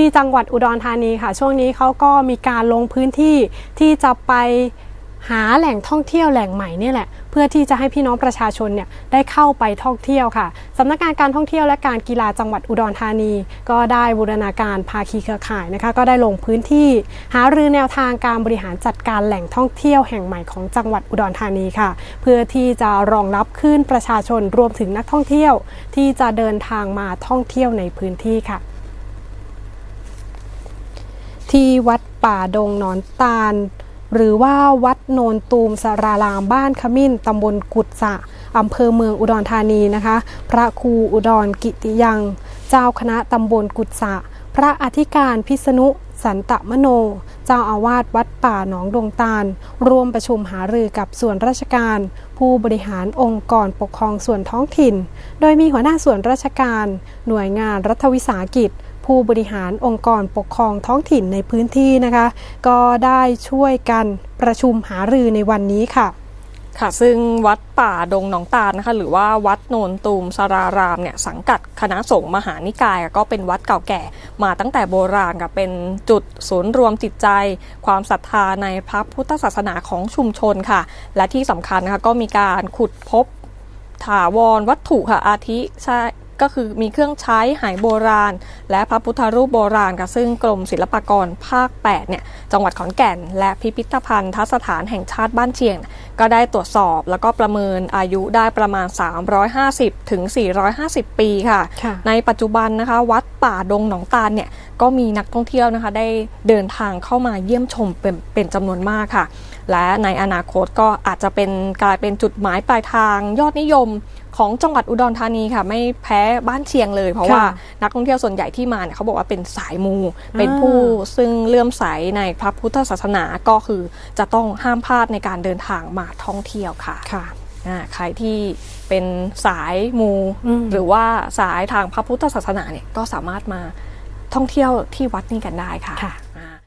ที่จังหวัดอุดรธานีค่ะ ช่วงนี้เขาก็มีการลงพื้นที่ที่จะไปหาแหล่งท่องเที่ยวแหล่งใหม่นี่แหละ เพื่อที่จะให้พี่น้องประชาชนเนี่ยได้เข้าไปท่องเที่ยวค่ะสำนักงานการท่องเที่ยวและการกีฬาจังหวัดอุดรธานี ก็ได้บูรณาการภาคีเครือข่ายนะคะ ก็ได้ลงพื้นที่ หารือแนวทางการบริหารจัดการแหล่งท่องเที่ยวแห่งใหม่ของจังหวัดอุดรธานีค่ะ เพื่อที่จะรองรับคลื่นประชาชนรวมถึงนักท่องเที่ยว ที่จะเดินทางมาท่องเที่ยวในพื้นที่ค่ะ ที่วัดป่าดงนอนตาล หรือว่าวัดโนนตูมสารารามบ้านขมิ้นตำบลกุดสะอำเภอเมืองอุดรธานีนะคะ พระครูอุดรกิติยัง เจ้าคณะตำบลกุดสะ พระอธิการพิษณุสันตมโน เจ้าอาวาสวัดป่าหนองดงตาล ร่วมประชุมหารือกับส่วนราชการ ผู้บริหารองค์กรปกครองส่วนท้องถิ่น โดยมีหัวหน้าส่วนราชการ หน่วยงานรัฐวิสาหกิจ ผู้บริหารองค์กรปกครองท้องถิ่นในพื้นที่นะคะ ก็ได้ช่วยกันประชุมหารือในวันนี้ค่ะค่ะซึ่งวัดป่าดงหนองตาลนะคะหรือว่าวัดโนนตูมสารารามเนี่ยสังกัดคณะสงฆ์มหานิกาย ก็เป็นวัดเก่าแก่มาตั้งแต่โบราณค่ะเป็นจุดศูนย์รวมจิตใจ ความศรัทธาในพระพุทธศาสนาของชุมชนค่ะ และที่สำคัญนะคะก็มีการขุดพบถาวรวัตถุค่ะอาทิใช่ ก็คือมีเครื่องใช้หายโบราณ และพระพุทธรูปโบราณค่ะซึ่งกรมศิลปากรภาค8เนี่ยจังหวัดขอนแก่น และพิพิธภัณฑ์ทัศฐานแห่งชาติบ้านเชียง ก็ได้ตรวจสอบแล้วก็ประเมินอายุได้ประมาณ 350ถึง450 ปีค่ะค่ะในปัจจุบันนะคะวัดป่าดงหนองตาลเนี่ยก็มีนักท่องเที่ยวนะคะได้เดินทางเข้ามาเยี่ยมชมเป็นเป็นจำนวนมากค่ะ และในอนาคตก็อาจจะเป็นกลายเป็นจุดหมายปลายทางยอดนิยมของจังหวัดอุดรธานีค่ะ ไม่แพ้บ้านเชียงเลย เพราะค่ะว่านักท่องเที่ยวส่วนใหญ่ที่มาเนี่ยเขาบอกว่าเป็นสายมู เป็นผู้ซึ่งเลื่อมใสในพระพุทธศาสนาก็คือจะต้องห้ามพลาดในการเดินทางมาท่องเที่ยวค่ะค่ะอ่า ใครที่เป็นสายมูอืมหรือว่าสายทางพระพุทธศาสนาเนี่ยก็สามารถมาท่องเที่ยวที่วัดนี้กันได้ค่ะค่ะ